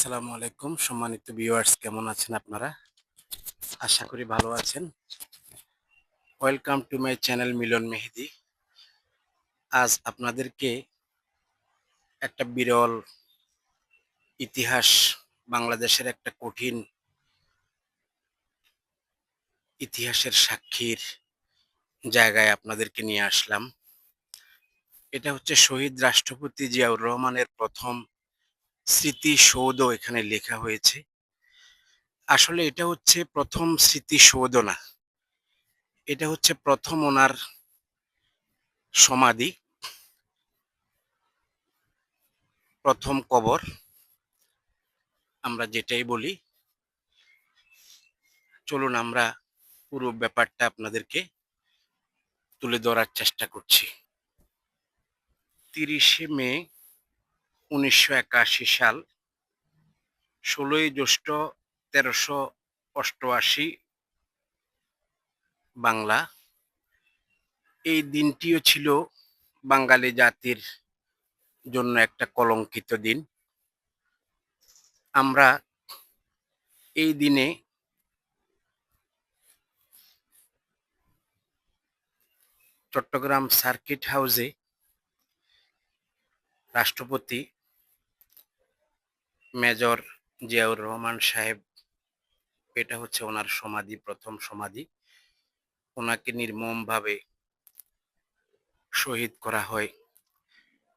আসসালামু আলাইকুম। সম্মানিত ভিউয়ার্স কেমন আছেন আপনারা? আশা করি ভালো আছেন। Welcome to my channel Milon Mehedi আজ আপনাদেরকে একটা বিরল ইতিহাস, বাংলাদেশের একটা কঠিন ইতিহাসের সাক্ষীর জায়গায় আপনাদেরকে নিয়ে আসলাম। এটা হচ্ছে শহীদ রাষ্ট্রপতি জিয়াউর রহমানের প্রথম স্মৃতিসৌধ এখানে লেখা হয়েছে। আসলে এটা হচ্ছে প্রথম স্মৃতিসৌধ না এটা হচ্ছে প্রথম ওনার সমাধি। প্রথম কবর, আমরা যেটাই বলি। চলুন আমরা পুরো ব্যাপারটা আপনাদেরকে তুলে ধরার চেষ্টা করছি। তিরিশে মে উনিশশো একাশি সাল, ষোলোই জ্যৈষ্ঠ তেরোশো অষ্টআশি বাংলা। এই দিনটিও ছিল বাঙালি জাতির জন্য একটা কলঙ্কিত দিন। আমরা এই দিনে চট্টগ্রাম সার্কিট হাউসে রাষ্ট্রপতি মেজর জিয়াউর রহমান সাহেব, এটা হচ্ছে ওনার সমাধি, প্রথম সমাধি। ওনাকে নির্মমভাবে শহীদ করা হয়।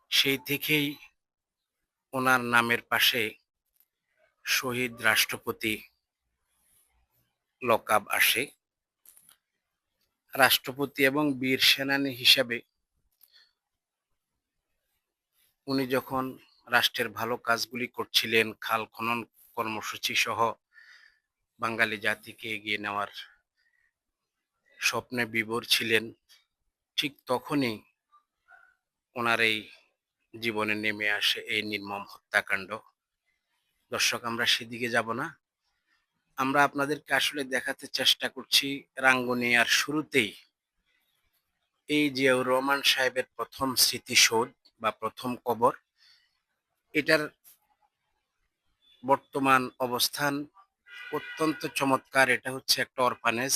সেই থেকেই ওনার নামের পাশে শহীদ রাষ্ট্রপতি লকাব আসে। রাষ্ট্রপতি এবং বীর সেনানী হিসাবে উনি যখন রাষ্ট্রের ভালো কাজগুলি করছিলেন, খাল খনন কর্মসূচি সহ বাঙালি জাতিকে এগিয়ে নেওয়ার স্বপ্নে বিভোর ছিলেন। ঠিক তখনই ওনার এই জীবনে নেমে আসে এই নির্মম হত্যাকাণ্ড। দর্শক, আমরা সেদিকে যাব না। আমরা আপনাদেরকে আসলে দেখাতে চেষ্টা করছি রাঙ্গুনিয়ার শুরুতেই। এই জিয়াউর রহমান সাহেবের প্রথম স্মৃতিসৌধ বা প্রথম কবর এটার বর্তমান অবস্থান অত্যন্ত চমৎকার। এটা হচ্ছে একটা অরফানেজ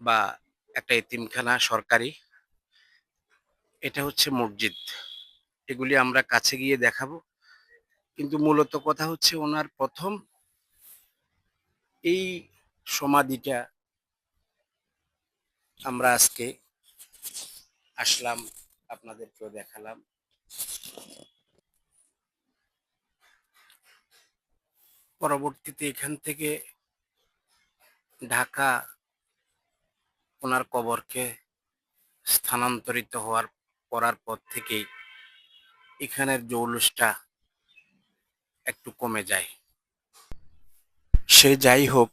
বা একটা এতিমখানা সরকারি। এটা হচ্ছে মসজিদ। এগুলি আমরা কাছে গিয়ে দেখাবো। কিন্তু মূলত কথা হচ্ছে ওনার প্রথম এই সমাধিটা আমরা আজকে আসলাম, আপনাদেরকেও দেখালাম। পরবর্তীতে এখান থেকে ঢাকা ওনার কবরকে স্থানান্তরিত হওয়ার, করার পর থেকেই এখানের জৌলুসটা একটু কমে যায়। সে যাই হোক,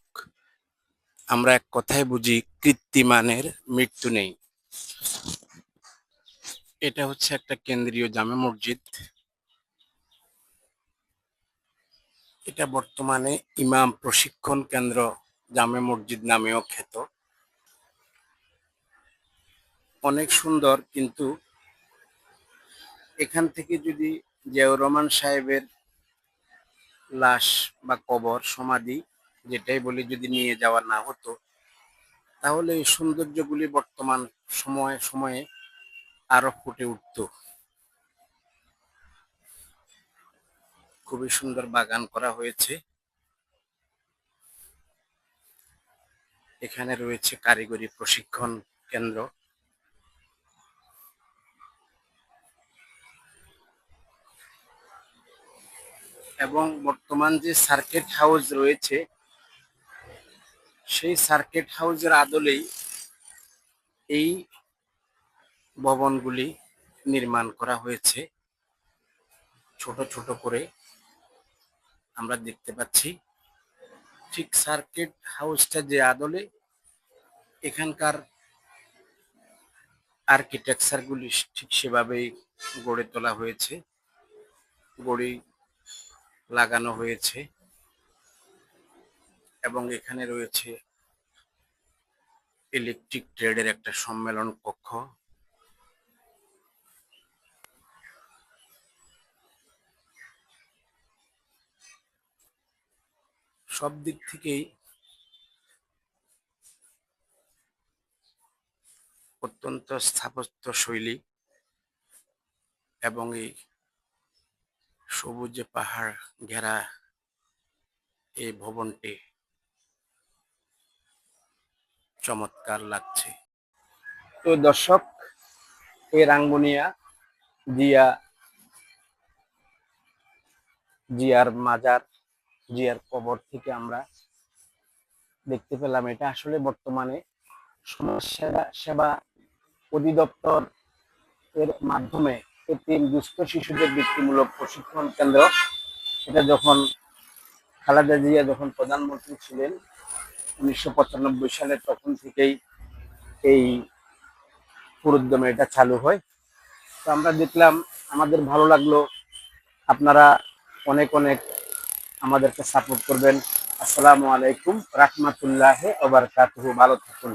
আমরা এক কথায় বুঝি কৃত্রিমানের মৃত্যু নেই। এটা হচ্ছে একটা কেন্দ্রীয় জামে মসজিদ। এটা বর্তমানে ইমাম প্রশিক্ষণ কেন্দ্র জামে মসজিদ নামেও খ্যাত। অনেক সুন্দর, কিন্তু এখান থেকে যদি জিয়াউর রহমান সাহেবের লাশ বা কবর, সমাধি যেটাই বলি যদি নিয়ে যাওয়া না হতো, তাহলে এই সৌন্দর্যগুলি বর্তমান সময়ে সময়ে আরও ফুটে উঠত। খুবই সুন্দর বাগান করা হয়েছে। এখানে রয়েছে কারিগরি প্রশিক্ষণ কেন্দ্র। এবং বর্তমান যে সার্কিট হাউস রয়েছে, সেই সার্কিট হাউসের আদলেই এই ভবনগুলি নির্মাণ করা হয়েছে। ছোট ছোট করে আমরা দেখতে পাচ্ছি। ঠিক সার্কিট হাউসটা যে আদলে, এখানকার আর্কিটেকচারগুলি ঠিক সেভাবেই গড়ে তোলা হয়েছে, গড়ি লাগানো হয়েছে এবং এখানে রয়েছে ইলেকট্রিক ট্রেডের একটা সম্মেলন কক্ষ। সব দিক থেকেই অত্যন্ত স্থাপত্য শৈলী এবং এই সবুজে পাহাড় ঘেরা এই ভবনটি চমৎকার লাগছে। তো দর্শক, এই রাঙ্গুনিয়া জিয়া, জিয়ার মাজার জিয়ার কবর থেকে আমরা দেখতে পেলাম, এটা আসলে বর্তমানে সমাজ সেবা সেবা অধিদপ্তর এর মাধ্যমে এতিম দুস্থ শিশুদের বৃত্তিমূলক প্রশিক্ষণ কেন্দ্র। এটা যখন খালেদা জিয়া যখন প্রধানমন্ত্রী ছিলেন উনিশশো পঁচানব্বই সালে, তখন থেকেই এই পুরোদ্যমে এটা চালু হয়। তো আমরা দেখলাম, আমাদের ভালো লাগল, আপনারা অনেক অনেক আমাদেরকে সাপোর্ট করবেন। আসসালামু আলাইকুম রাহমাতুল্লাহ ওবারকাতুহু ভালো থাকুন।